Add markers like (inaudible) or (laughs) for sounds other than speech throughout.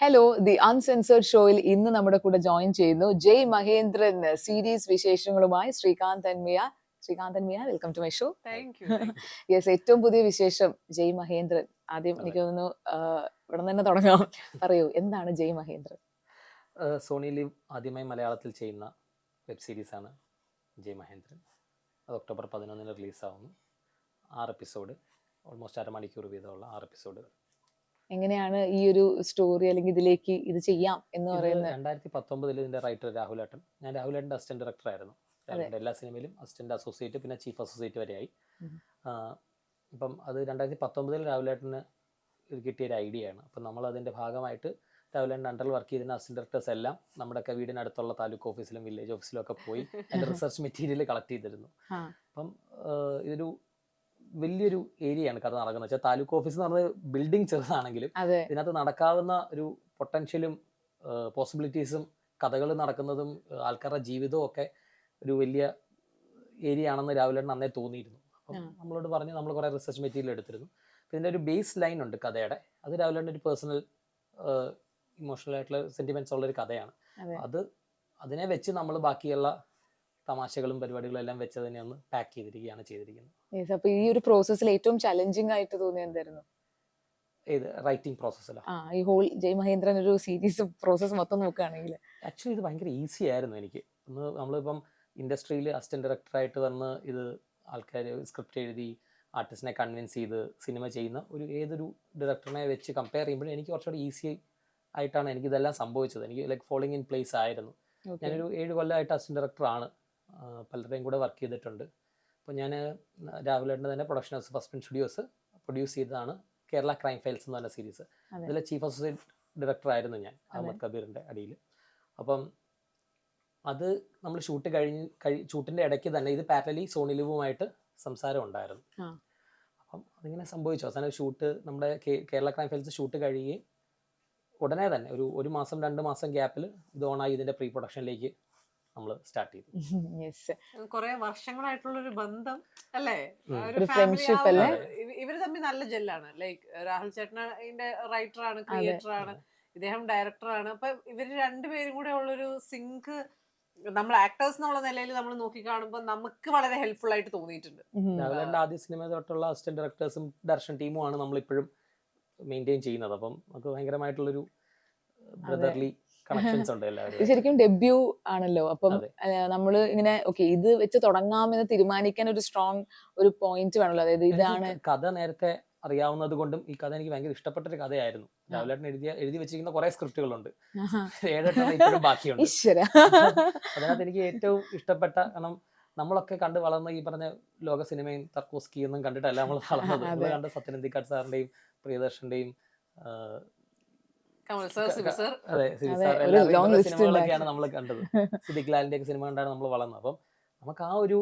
Hello the uncensored ഷോയിൽ ഇന്ന് നമ്മുടെ കൂടെ ജോയിൻ ചെയ്യുന്നു ജയ് മഹേന്ദ്രൻ സീരീസ് വിശേഷങ്ങളുമായി Srikanth Thanmiya Srikanth Thanmiya welcome to my show thank you yes ഏറ്റവും പുതിയ വിശേഷം ജയ് മഹേന്ദ്രൻ. ആദ്യം എനിക്ക് തോന്നുന്നു ഇവിടെ തന്നെ തുടങ്ങാം. പറയൂ എന്താണ് ജയ് മഹേന്ദ്രൻ? സോണി ലിവ് ആദ്യമായി മലയാളത്തിൽ ചെയ്യുന്ന വെബ് സീരീസ് ആണ് ജയ് മഹേന്ദ്രൻ. അത് ഒക്ടോബർ പതിനൊന്നിന് റിലീസാവുന്നു ആറ് എപ്പിസോഡ് ഓൾമോസ്റ്റ് അരമണിക്കൂർ വീതമുള്ള ആറ് എപ്പിസോഡ് എങ്ങനെയാണ് ഈ ഒരു സ്റ്റോറി അല്ലെങ്കിൽ ഇതിലേക്ക് ഇത് ചെയ്യാം എന്ന് പറയുന്നത്? രണ്ടായിരത്തി പത്തൊമ്പതിൽ ഇതിന്റെ റൈറ്റർ രാഹുലേട്ടൻ ഞാൻ രാഹുലേട്ടന്റെ അസിസ്റ്റന്റ് ഡയറക്ടർ ആയിരുന്നു. രാഹുലിന്റെ എല്ലാ സിനിമയിലും അസിസ്റ്റന്റ് അസോസിയേറ്റ് പിന്നെ ചീഫ് അസോസിയേറ്റ് വരെയായി. ഇപ്പം അത് രണ്ടായിരത്തി പത്തൊമ്പതിൽ രാഹുലേട്ടന് ഇത് കിട്ടിയ ഒരു ഐഡിയ ആണ്. അപ്പം നമ്മൾ അതിന്റെ ഭാഗമായിട്ട് രാഹുലേട്ടന്റെ അണ്ടറിൽ വർക്ക് ചെയ്തിരുന്ന അസിസ്റ്റന്റ് ഡയറക്ടേഴ്സ് എല്ലാം നമ്മുടെയൊക്കെ വീടിനടുത്തുള്ള താലൂക്ക് ഓഫീസിലും വില്ലേജ് ഓഫീസിലും ഒക്കെ പോയി അതിന്റെ റിസർച്ച് മെറ്റീരിയൽ കളക്ട് ചെയ്തിരുന്നു. അപ്പം ഇതൊരു വലിയൊരു ഏരിയയാണ് കഥ നടക്കുന്നത്. വെച്ചാൽ താലൂക്ക് ഓഫീസ് എന്ന് പറഞ്ഞ ബിൽഡിംഗ് ചെറുതാണെങ്കിലും അതെ. ഇതിനകത്ത് നടക്കാവുന്ന ഒരു പൊട്ടൻഷ്യലും പോസിബിലിറ്റീസും കഥകൾ നടക്കുന്നതും ആൾക്കാരുടെ ജീവിതവും ഒക്കെ ഒരു വലിയ ഏരിയ ആണെന്ന് രാവിലെ അന്നേ തോന്നിയിരുന്നു. അപ്പം നമ്മളോട് പറഞ്ഞ് നമ്മൾ കുറേ റിസർച്ച് മെറ്റീരിയൽ എടുത്തിരുന്നു. ഇതിന്റെ ഒരു ബേസ് ലൈൻ ഉണ്ട് കഥയുടെ. അത് രാവിലെ ഒരു പേഴ്സണൽ ഇമോഷണൽ ആയിട്ടുള്ള സെന്റിമെന്റ്സ് ഉള്ള ഒരു കഥയാണ്. അത്. അതിനെ വെച്ച് നമ്മൾ ബാക്കിയുള്ള തമാശകളും പരിപാടികളും എല്ലാം വെച്ച് തന്നെ ഒന്ന് പാക്ക് ചെയ്തിരിക്കുകയാണ് ചെയ്തിരിക്കുന്നത്. അപ്പൊ ഈ ഒരു പ്രോസസ്സിൽ ഏറ്റവും ചലഞ്ചിങ് ആയിട്ട് തോന്നിയ എന്തായിരുന്നു? ഏത്? റൈറ്റിംഗ് പ്രോസസ്സിലാണ് ആ ഈ ഹോൾ ജയ് മഹേന്ദ്രൻ ഒരു സീരീസ് പ്രോസസ്സ് മൊത്തം നോക്കുകയാണെങ്കിൽ. ആക്ച്വലി ഇത് ഭയങ്കര ഈസി ആയിരുന്നു എനിക്ക്. ഒന്ന് നമ്മളിപ്പം ഇൻഡസ്ട്രിയിൽ അസിസ്റ്റന്റ് ഡയറക്ടറായിട്ട് വന്ന് ഇത് ആൾക്കാർ സ്ക്രിപ്റ്റ് എഴുതി ആർട്ടിസ്റ്റിനെ കൺവിൻസ് ചെയ്ത് സിനിമ ചെയ്യുന്ന ഒരു ഏതൊരു ഡയറക്ടറിനെ വെച്ച് കമ്പയർ ചെയ്യുമ്പോഴും എനിക്ക് കുറച്ചുകൂടി ഈസി ആയിട്ടാണ് എനിക്ക് ഇതെല്ലാം സംഭവിച്ചത്. എനിക്ക് ലൈക്ക് ഫോളോയിങ് ഇൻ പ്ലേസ് ആയിരുന്നു. ഞാനൊരു ഏഴ് കൊല്ലമായിട്ട് അസിസ്റ്റന്റ് ഡയറക്ടറാണ് പലരുടെയും കൂടെ വർക്ക് ചെയ്തിട്ടുണ്ട്. അപ്പോൾ ഞാൻ രാഹുലേട്ടന്റെ തന്നെ production house first studios produce ചെയ്തതാണ് കേരള ക്രൈം ഫയൽസ് എന്ന് പറഞ്ഞ സീരീസ് അതിൽ ഇതിലെ ചീഫ് അസോസിയേറ്റ് ഡയറക്ടർ ആയിരുന്നു ഞാൻ അഹമ്മദ് കബീറിന്റെ അടിയിൽ. അപ്പം അത് നമ്മൾ ഷൂട്ട് കഴിഞ്ഞ് കഴി ഷൂട്ടിന്റെ ഇടയ്ക്ക് തന്നെ ഇത് പാരലി സോണിലുവുമായിട്ട് സംസാരം ഉണ്ടായിരുന്നു. അപ്പം അതിങ്ങനെ സംഭവിച്ചു. അവസാനം ഷൂട്ട് നമ്മുടെ കേരള ക്രൈം ഫയൽസ് ഷൂട്ട് കഴിയുകയും ഉടനെ തന്നെ ഒരു ഒരു മാസം രണ്ട് മാസം ഗ്യാപ്പിൽ ഇത് ഓണായി ഇതിന്റെ പ്രീ പ്രൊഡക്ഷനിലേക്ക് നമ്മൾ സ്റ്റാർട്ട് ചെയ്തു. (laughs) യെസ് കുറെ വർഷങ്ങളായിട്ടുള്ള ഒരു ബന്ധം അല്ലേ? ഒരു ഒരു- അല്ലേ? ഇവർ ഇവർ തമ്മിൽ നല്ല ജെല്ലാണ്. ലൈക്ക് രാഹുൽ ചേട്ടന്റെ റൈറ്റർ ആണ് ക്രിയേറ്റർ ആണ് ഇദ്ദേഹം ഡയറക്ടർ ആണ്. അപ്പൊ ഇവർ രണ്ടുപേരും കൂടെ ഉള്ളൊരു സിങ്ക് നമ്മൾ ആക്ടേഴ്സ് എന്നുള്ള നിലയിൽ നമ്മൾ നോക്കി കാണുമ്പോൾ നമുക്ക് വളരെ ഹെൽപ്ഫുൾ ആയിട്ട് തോന്നിയിട്ടുണ്ട്. രാവിലെ ആദ്യ സിനിമ തൊട്ടുള്ള അസിസ്റ്റന്റ് ഡയറക്ടേഴ്സും ഡയറക്ഷൻ നമ്മൾ നമ്മളിപ്പോഴും മെയിന്റെയിൻ ചെയ്യുന്നത്. അപ്പം നമുക്ക് ഭയങ്കരമായിട്ടുള്ളൊരു ബ്രദർലി കണക്ഷൻസ് ഉണ്ട് എല്ലാവരും ശരിക്കും ഡെബ്യൂ ആണല്ലോ. അപ്പം നമ്മൾ ഇങ്ങനെ ഓക്കെ ഇത് വെച്ച് തുടങ്ങാമെന്ന് തീരുമാനിക്കാൻ ഒരു സ്ട്രോങ് ഒരു പോയിന്റ് വേണല്ലോ. അതായത് ഇതാണ് കഥ നേരത്തെ അറിയാവുന്നത് കൊണ്ടും ഈ കഥ എനിക്ക് ഭയങ്കര ഇഷ്ടപ്പെട്ട ഒരു കഥയായിരുന്നു രാവിലേട്ടൻ എഴുതിയ എഴുതി വെച്ചിരിക്കുന്ന കുറെ സ്ക്രിപ്റ്റുകളുണ്ട്. ഏഴെണ്ണം ഇപ്പോഴും ബാക്കിയുണ്ട്. അതിനകത്ത് എനിക്ക് ഏറ്റവും ഇഷ്ടപ്പെട്ട കാരണം നമ്മളൊക്കെ കണ്ട് വളർന്ന ഈ പറഞ്ഞ ലോക സിനിമയും തർക്കോസ്കി എന്നും കണ്ടിട്ടല്ല നമ്മൾ വളർന്നത്. നമ്മൾ കണ്ട സത്യനന്ദിക്കാട് സാറിന്റെയും പ്രിയദർശന്റെയും അതെ സിനിമകളൊക്കെയാണ് നമ്മൾ കണ്ടത്. സിദ്ദിഖ് ലാലിന്റെ ഒക്കെ സിനിമ കണ്ടാണ് നമ്മൾ വളർന്നത്. അപ്പം നമുക്ക് ആ ഒരു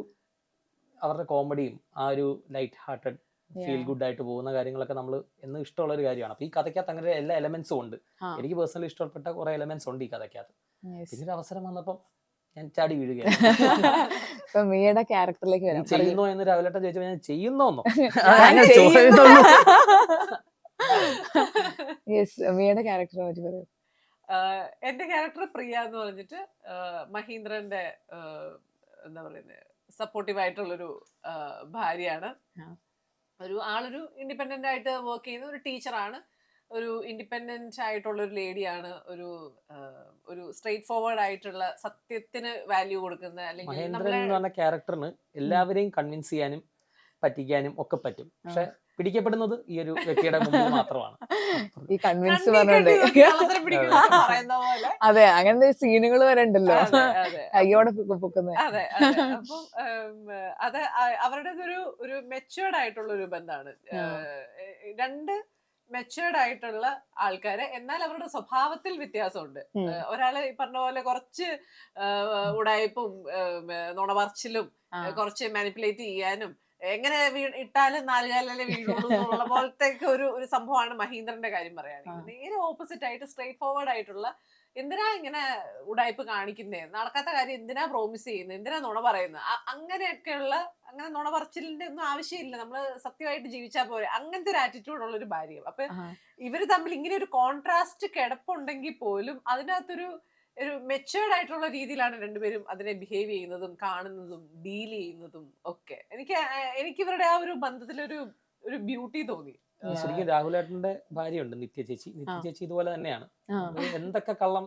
അവരുടെ കോമഡിയും ആ ഒരു ലൈറ്റ് ഹാർട്ടഡ് ഫീൽ ഗുഡ് ആയിട്ട് പോകുന്ന കാര്യങ്ങളൊക്കെ നമ്മൾ എന്ന് ഇഷ്ടമുള്ള ഒരു കാര്യമാണ്. അപ്പൊ ഈ കഥയ്ക്കകത്ത് അങ്ങനെ എല്ലാ എലമെന്റ്സും ഉണ്ട്. എനിക്ക് പേഴ്സണലി ഇഷ്ടപ്പെട്ട കുറെ എലമെന്റ്സ് ഉണ്ട് ഈ കഥയ്ക്കകത്ത്. പിന്നെ ഒരു അവസരം വന്നപ്പോൾ ഞാൻ ചാടി വീഴുകയാണ്. (laughs) ക്യാരക്ടറിലേക്ക്. ചെയ്യുന്നോ എന്ന് രാവിലെ ചോദിച്ചപ്പോ ഞാൻ ചെയ്യുന്നോന്നോ (laughs) (laughs) ഞാൻ ഞാൻ ചെയ്യുന്നു. ചോദിക്കുന്നുള്ളൂ. യെസ് ക്യാരക്ടറിനെ പറ്റി പറയൂ. എന്റെ ക്യാരക്ടർ പ്രിയ എന്ന് പറഞ്ഞിട്ട് മഹീന്ദ്രന്റെ എന്താ പറയുന്നത് സപ്പോർട്ടീവ് ആയിട്ടുള്ളൊരു ഭാര്യയാണ്. ഒരു ആളൊരു ഇൻഡിപെൻഡന്റ് ആയിട്ട് വർക്ക് ചെയ്യുന്ന ഒരു ടീച്ചറാണ് ഒരു ഇൻഡിപെൻഡന്റ് ആയിട്ടുള്ള ഒരു ലേഡിയാണ് ഒരു ഒരു സ്ട്രേറ്റ് ഫോർവേഡ് ആയിട്ടുള്ള സത്യത്തിന് വാല്യൂ കൊടുക്കുന്ന അല്ലെങ്കിൽ മഹേന്ദ്രൻ എന്ന് പറഞ്ഞ ക്യാരക്ടറിന് എല്ലാവരെയും കൺവിൻസ് ചെയ്യാനും പറ്റിക്കാനും ഒക്കെ പറ്റും. പക്ഷെ പിടിക്കപ്പെടുന്നത് ഈ ഒരു വ്യക്തിയുടെ മുമ്പിൽ മാത്രമാണ്. (laughs) ഈ കൺവിൻസ് പോലെ. അതെ അങ്ങനത്തെ സീനുകൾ വരെ ഉണ്ടല്ലോ. കയ്യോടെ പൊക്കുന്നത് അപ്പം അത് അവരുടെ ഒരു ഒരു മെച്ചുവേർഡ് ആയിട്ടുള്ള ഒരു ബന്ധമാണ്. രണ്ട് മെച്ചുവേർഡ് ആയിട്ടുള്ള ആൾക്കാര് എന്നാൽ അവരുടെ സ്വഭാവത്തിൽ വ്യത്യാസമുണ്ട്. ഒരാൾ ഈ പറഞ്ഞ പോലെ കുറച്ച് ഉടായ്പും. ഏഹ് കുറച്ച് മാനിപ്പുലേറ്റ് ചെയ്യാനും എങ്ങനെ ഇട്ടാലും നാല് കാലല്ലേ വീഴുള്ളൂ എന്നുള്ള ഒരു ഒരു സംഭവമാണ് മഹീന്ദ്രന്റെ കാര്യം പറയുകയാണെങ്കിൽ നേരെ ഓപ്പോസിറ്റ് ആയിട്ട് സ്ട്രേറ്റ് ഫോർവേഡ് ആയിട്ടുള്ള എന്തിനാ ഇങ്ങനെ ഉടായ്പ കാണിക്കുന്നേ? നടക്കാത്ത കാര്യം എന്തിനാ പ്രോമിസ് ചെയ്യുന്നത് എന്തിനാ നുണ പറയുന്നത് അങ്ങനെയൊക്കെയുള്ള അങ്ങനെ നുണ പറച്ചിലിന്റെ ഒന്നും ആവശ്യമില്ല. നമ്മൾ സത്യമായിട്ട് ജീവിച്ചാൽ പോരെ. അങ്ങനത്തെ ഒരു ആറ്റിറ്റ്യൂഡ് ഉള്ള ഒരു ഭാര്യ അപ്പൊ. ഇവർ തമ്മിൽ ഇങ്ങനെ ഒരു കോൺട്രാസ്റ്റ് കിടപ്പുണ്ടെങ്കിൽ പോലും അതിനകത്തൊരു ഒരു മെച്ചുവേർഡ് ആയിട്ടുള്ള രീതിയിലാണ് രണ്ടുപേരും അതിനെ ബിഹേവ് ചെയ്യുന്നതും കാണുന്നതും ഡീൽ ചെയ്യുന്നതും ഒക്കെ. എനിക്ക് എനിക്ക് ഇവരുടെ ആ ഒരു ബന്ധത്തിലൊരു ഒരു ബ്യൂട്ടി തോന്നി. ശരിക്കും രാഹുൽ രാഹുലേട്ടന്റെ ഭാര്യയുണ്ട് നിത്യ ചേച്ചി. നിത്യ ചേച്ചി ഇതുപോലെ തന്നെയാണ്. എന്തൊക്കെ കള്ളം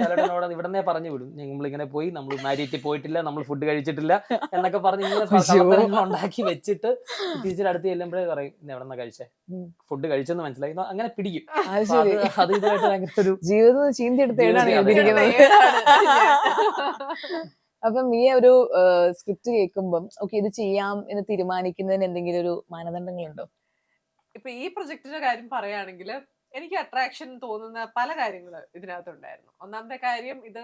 ലാലേട്ടനോട് ഇവിടെ പറഞ്ഞു വിടും. നമ്മൾ ഇങ്ങനെ പോയി നമ്മൾ മാരിയറ്റ് പോയിട്ടില്ല നമ്മൾ ഫുഡ് കഴിച്ചിട്ടില്ല എന്നൊക്കെ പറഞ്ഞ് ഇങ്ങനെ. ഉണ്ടാക്കി വെച്ചിട്ട് ടീച്ചർ അടുത്ത് ചെല്ലുമ്പോഴേ പറയും എവിടെ നിന്നാ കഴിച്ചേ? ഫുഡ് കഴിച്ചെന്ന് മനസ്സിലായി. അങ്ങനെ പിടിക്കും. അത് ഇതായിട്ട് ശരി. അത് ഇതുമായിട്ട് ഭയങ്കര ഒരു ജീവിതം ചീന്തിയെടുത്ത്? അപ്പൊ മിയ ഒരു സ്ക്രിപ്റ്റ് കേൾക്കുമ്പം ഓക്കെ ഇത് ചെയ്യാം എന്ന് തീരുമാനിക്കുന്നതിന് എന്തെങ്കിലും ഒരു മാനദണ്ഡങ്ങളുണ്ടോ? ഇപ്പൊ ഈ പ്രൊജക്ടിന്റെ കാര്യം പറയുകയാണെങ്കിൽ എനിക്ക് അട്രാക്ഷൻ തോന്നുന്ന പല കാര്യങ്ങൾ ഇതിനകത്തുണ്ടായിരുന്നു. ഒന്നാമത്തെ കാര്യം ഇത്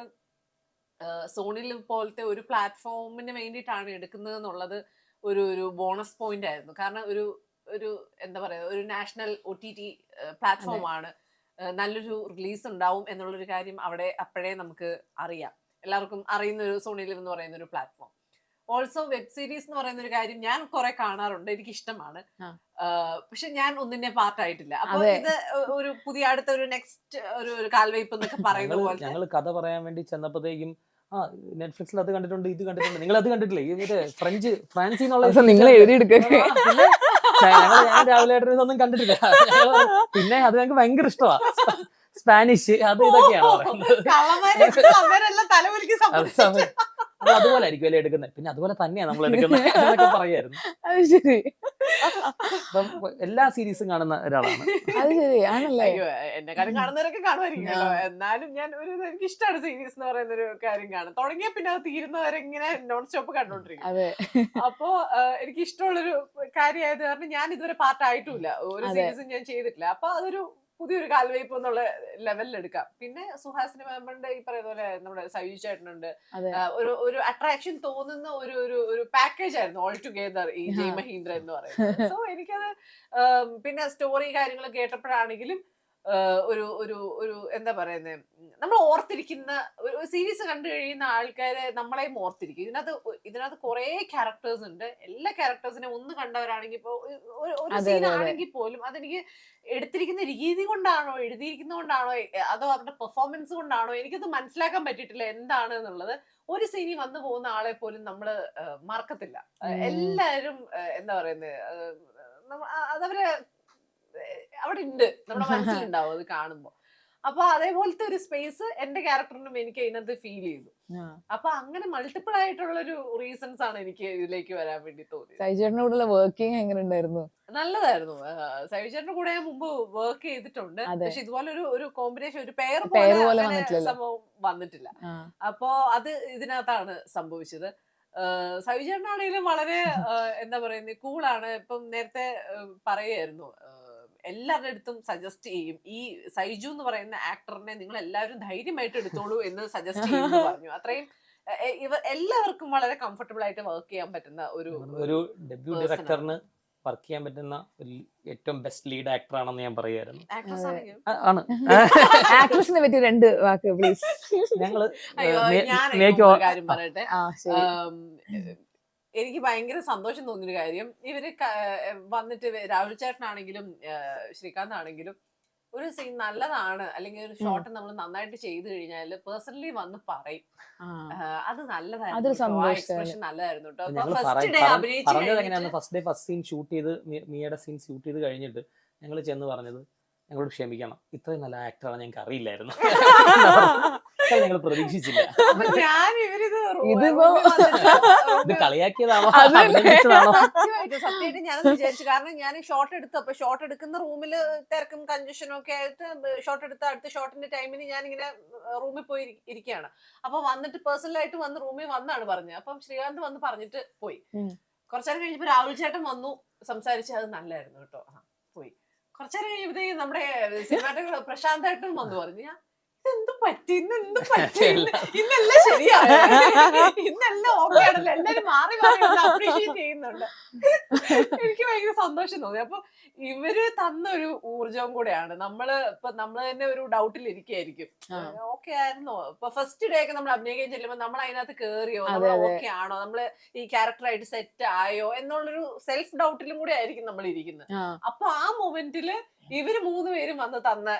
സോണിൽ പോലത്തെ ഒരു പ്ലാറ്റ്ഫോമിന് വേണ്ടിയിട്ടാണ് എടുക്കുന്നത് എന്നുള്ളത് ഒരു ഒരു ബോണസ് പോയിന്റ് ആയിരുന്നു. കാരണം ഒരു ഒരു എന്താ പറയുക ഒരു നാഷണൽ ഒ ടി ടി പ്ലാറ്റ്ഫോമാണ് നല്ലൊരു റിലീസ് ഉണ്ടാവും എന്നുള്ളൊരു കാര്യം അവിടെ അപ്പോഴേ നമുക്ക് അറിയാം. എല്ലാവർക്കും അറിയുന്ന ഒരു സോണി ലിവ് എന്ന് പറയുന്ന ഒരു പ്ലാറ്റ്ഫോം ഓൾസോ വെബ് സീരീസ് എന്ന് പറയുന്ന ഒരു കാര്യം ഞാൻ കുറെ കാണാറുണ്ട് എനിക്ക് ഇഷ്ടമാണ്. പക്ഷെ ഞാൻ ഒന്നിന്റെ പാർട്ടായിട്ടില്ല അപ്പൊ. ഇത് ഒരു പുതിയ അടുത്ത ഒരു നെക്സ്റ്റ് ഒരു ഒരു കാൽവയ്പ് എന്നൊക്കെ പറയുന്ന ഞങ്ങൾ പോലെ ഞങ്ങൾ കഥ പറയാൻ വേണ്ടി ചെന്നപ്പോഴത്തേക്കും ആ നെറ്റ്ഫ്ലിക്സിൽ അത് കണ്ടിട്ടുണ്ട് ഇത് കണ്ടിട്ടുണ്ട് നിങ്ങൾ അത് കണ്ടിട്ടില്ലേ? ഇത് ഫ്രഞ്ച് ഫ്രാൻസിൽ നിന്നുള്ള നിങ്ങൾ എഴുതിയെടുക്കുക ഞാൻ രാവിലെ ഒന്നും കണ്ടിട്ടില്ല. പിന്നെ അത് ഞങ്ങൾക്ക് ഭയങ്കര ഇഷ്ടമാണ് സ്പാനിഷ് അത് ഇതൊക്കെയാണ് അത് അതുപോലെ ആയിരിക്കും അല്ലേ എടുക്കുന്നത്? പിന്നെ അതുപോലെ തന്നെയാണ് നമ്മൾ എടുക്കുന്നത് (laughs) എന്നൊക്കെ പറയായിരുന്നു. അത് ശരി. അപ്പം എല്ലാ സീരീസും കാണുന്ന ഒരാളാണ്. അത് ശരി. ആണല്ലേ? അയ്യോ എന്നെ കാര്യം കാണുന്നവരൊക്കെ കാണുമായിരിക്കുമല്ലോ എന്നാലും ഞാൻ ഒരു എനിക്ക് ഇഷ്ടമാണ് സീരീസ് എന്ന് പറയുന്ന ഒരു കാര്യം കാണും തുടങ്ങിയ പിന്നെ അത് തീരുന്നവരെ ഇങ്ങനെ നോൺ സ്റ്റോപ്പ് കണ്ടോണ്ടിരിക്കും. അതെ. അപ്പോ എനിക്ക് ഇഷ്ടമുള്ളൊരു കാര്യമായത് കാരണം ഞാൻ ഇതുവരെ പാർട്ട് ആയിട്ടില്ല ഒരു അതെ. സീരീസും ഞാൻ ചെയ്തിട്ടില്ല. അപ്പൊ അതൊരു പുതിയൊരു കാൽവയ്പ് എന്നുള്ള ലെവലിൽ എടുക്കാം. പിന്നെ സുഹാസിനി മാമന്റെ ഈ പറയുന്ന പോലെ നമ്മുടെ സയു ചേട്ടനുണ്ട്. ഒരു ഒരു അട്രാക്ഷൻ തോന്നുന്ന ഒരു ഒരു ഒരു പാക്കേജ് ആയിരുന്നു ഓൾ ടുഗെദർ ഈ ജയ് മഹീന്ദ്ര എന്ന് പറയുന്നത്. (laughs) സോ എനിക്കത് പിന്നെ സ്റ്റോറി കാര്യങ്ങൾ കേട്ടപ്പോഴാണെങ്കിലും ഒരു ഒരു ഒരു എന്താ പറയുന്നത് നമ്മൾ ഓർത്തിരിക്കുന്ന ഒരു സീരീസ് കണ്ടു കഴിയുന്ന ആൾക്കാരെ നമ്മളെയും ഓർത്തിരിക്കും ഇതിനകത്ത് ഇതിനകത്ത് കുറേ ക്യാരക്ടേഴ്സ് ഉണ്ട് എല്ലാ ക്യാരക്ടേഴ്സിനെ ഒന്ന് കണ്ടവരാണെങ്കിൽ ഇപ്പോൾ ഒരു സീനാണെങ്കിൽ പോലും അതെനിക്ക് എടുത്തിരിക്കുന്ന രീതി കൊണ്ടാണോ എഴുതിയിരിക്കുന്നത് കൊണ്ടാണോ അതോ അവരുടെ പെർഫോമൻസ് കൊണ്ടാണോ എനിക്കത് മനസ്സിലാക്കാൻ പറ്റിയിട്ടില്ല എന്താണ് എന്നുള്ളത് ഒരു സീനി വന്നു പോകുന്ന ആളെ പോലും നമ്മൾ മറക്കത്തില്ല എല്ലാരും എല്ലാവരും എന്താ പറയുന്നത് അതവരെ അവിടെ ഉണ്ട് നമ്മുടെ (laughs) മനസ്സിലുണ്ടാവും അത് കാണുമ്പോൾ അപ്പൊ അതേപോലത്തെ ഒരു സ്പേസ് എന്റെ ക്യാരക്ടറിനും എനിക്ക് അതിനകത്ത് ഫീൽ ചെയ്തു. അപ്പൊ അങ്ങനെ മൾട്ടിപ്പിൾ ആയിട്ടുള്ള ഒരു റീസൺസ് ആണ് എനിക്ക് ഇതിലേക്ക് വരാൻ വേണ്ടി തോന്നിയത്. കൂടെയുള്ള വർക്കിംഗ് എങ്ങനെ ഉണ്ടായിരുന്നു? നല്ലതായിരുന്നു. സൈജറിന്റെ കൂടെ ഞാൻ മുമ്പ് വർക്ക് ചെയ്തിട്ടുണ്ട്. പക്ഷെ ഇതുപോലെ ഒരു ഒരു കോമ്പിനേഷൻ ഒരു പെയർ പോലെ സംഭവം വന്നിട്ടില്ല. അപ്പോ അത് ഇതിനകത്താണ് സംഭവിച്ചത്. സവിചേട്ടനാണെങ്കിലും വളരെ എന്താ പറയുന്നത് കൂളാണ് ഇപ്പം നേരത്തെ പറയുമായിരുന്നു. എല്ലാവരുടെ അടുത്തും സജസ്റ്റ് ചെയ്യും. ഈ സൈജു എന്ന് പറയുന്ന ആക്ടറിനെ നിങ്ങൾ എല്ലാവരും ധൈര്യമായിട്ട് എടുത്തോളൂ എന്ന് സജസ്റ്റ് ചെയ്യുമെന്ന് (laughs) പറഞ്ഞു. അത്രയും ഇവർ എല്ലാവർക്കും വളരെ കംഫർട്ടബിൾ ആയിട്ട് വർക്ക് ചെയ്യാൻ പറ്റുന്ന ഒരു ഒരു ഡെബ്യൂ ഡയറക്ടറിന് വർക്ക് ചെയ്യാൻ പറ്റുന്ന ഒരു ഏറ്റവും ബെസ്റ്റ് ലീഡ് ആക്ടർ ആണെന്ന് ഞാൻ പറയുമായിരുന്നു ആണ്. (laughs) ആക്ട്രസിനെ പറ്റി രണ്ട് വാക്ക് പ്ലീസ് ഞങ്ങൾ എനിക്ക് ഭയങ്കര സന്തോഷം തോന്നിയൊരു കാര്യം. ഇവർ വന്നിട്ട് രാഹുൽ ചേട്ടനാണെങ്കിലും ശ്രീകാന്ത് ആണെങ്കിലും ഒരു സീൻ നല്ലതാണ്. അല്ലെങ്കിൽ ഒരു ഷോട്ട് നമ്മൾ നന്നായിട്ട് ചെയ്തു കഴിഞ്ഞാൽ പേഴ്സണലി വന്ന് പറയും. അത് നല്ലതായിരുന്നു. എക്സ്പ്രഷൻ നല്ലതായിരുന്നു കേട്ടോ. ഫസ്റ്റ് ഡേ അഭിനയിച്ച് പറഞ്ഞത് എങ്ങനെയാന്ന് first day first scene shoot ചെയ്ത് മീയുടെ മിയയുടെ സീൻ ഷൂട്ട് ചെയ്ത് കഴിഞ്ഞിട്ട് ഞങ്ങൾ ചെന്ന് പറഞ്ഞത് ഞങ്ങളോട് ക്ഷമിക്കണം. ഇത്രയും നല്ല ആക്ടറാണ് ഞങ്ങൾക്ക് അറിയില്ലായിരുന്നു (laughs) (laughs) ഞങ്ങൾ പ്രതീക്ഷിച്ചില്ല. ഞാൻ ഇവരിത് ഇതിപ്പോ- (laughs) ഇത് കളിയാക്കിയതാണോ? അതല്ലേ? അഭിനന്ദിച്ചതാണോ സത്യമായിട്ട് സത്യമായിട്ട് ഞാനത് വിചാരിച്ചു. കാരണം ഞാൻ ഷോട്ട് എടുത്തു. അപ്പൊ ഷോട്ട് എടുക്കുന്ന റൂമിൽ തിരക്കും കഞ്ചഷനും ഒക്കെ ആയിട്ട് ഷോട്ട് എടുത്ത അടുത്ത ഷോട്ടിന്റെ ടൈമിന് ഞാൻ ഇങ്ങനെ റൂമിൽ പോയി ഇരി- ഇരിക്കുകയാണ്. അപ്പൊ വന്നിട്ട് പേഴ്സണലായിട്ട് വന്ന് റൂമിൽ വന്നാണ് പറഞ്ഞത്. അപ്പം ശ്രീകാന്ത് വന്ന് പറഞ്ഞിട്ട് പോയി. ഉം. കുറച്ചേരം കഴിഞ്ഞപ്പോ രാഹുൽ ചേട്ടൻ വന്നു സംസാരിച്ച് അത് നല്ലായിരുന്നു കേട്ടോ. ആ, പോയി. കുറച്ചേരം കഴിയുമ്പോഴത്തേക്കും നമ്മുടെ സിനിമാറ്റോഗ്രാഫർ പ്രശാന്ത് ഏട്ടൻ വന്നു പറഞ്ഞു. ഞാൻ ഇതെന്ത് പറ്റി? ഇന്ന് എന്ത് (laughs) പറ്റി ഇന്നെല്ലാം ശരിയാണ് (laughs) ഇന്നെല്ലാം ഓക്കെ ആണല്ലോ. എല്ലാരും മാറി മാറി അപ്രീഷിയേറ്റ് ചെയ്യുന്നുണ്ട്. (laughs) എനിക്ക് ഭയങ്കര സന്തോഷം തോന്നി. അപ്പൊ ഇവർ തന്ന ഒരു ഊർജവും കൂടെയാണ്. നമ്മൾ ഇപ്പൊ നമ്മൾ തന്നെ ഒരു ഡൗട്ടിൽ ഇരിക്കുകയായിരിക്കും. ആ. ഓക്കെ ആയിരുന്നോ. ഇപ്പൊ ഫസ്റ്റ് ഡേ ഒക്കെ നമ്മൾ അഭിനയിക്കാൻ ചെല്ലുമ്പോ നമ്മൾ അതിനകത്ത് കേറിയോ? നമ്മൾ ഓക്കെ ആണോ? നമ്മൾ ഈ ക്യാരക്ടറായിട്ട് സെറ്റ് ആയോ? എന്നുള്ളൊരു സെൽഫ് ഡൗട്ടിലും കൂടെ ആയിരിക്കും നമ്മൾ ഇരിക്കുന്നത്. അപ്പൊ ആ മൊമെന്റിൽ ഇവർ മൂന്ന് പേരും വന്ന് തന്ന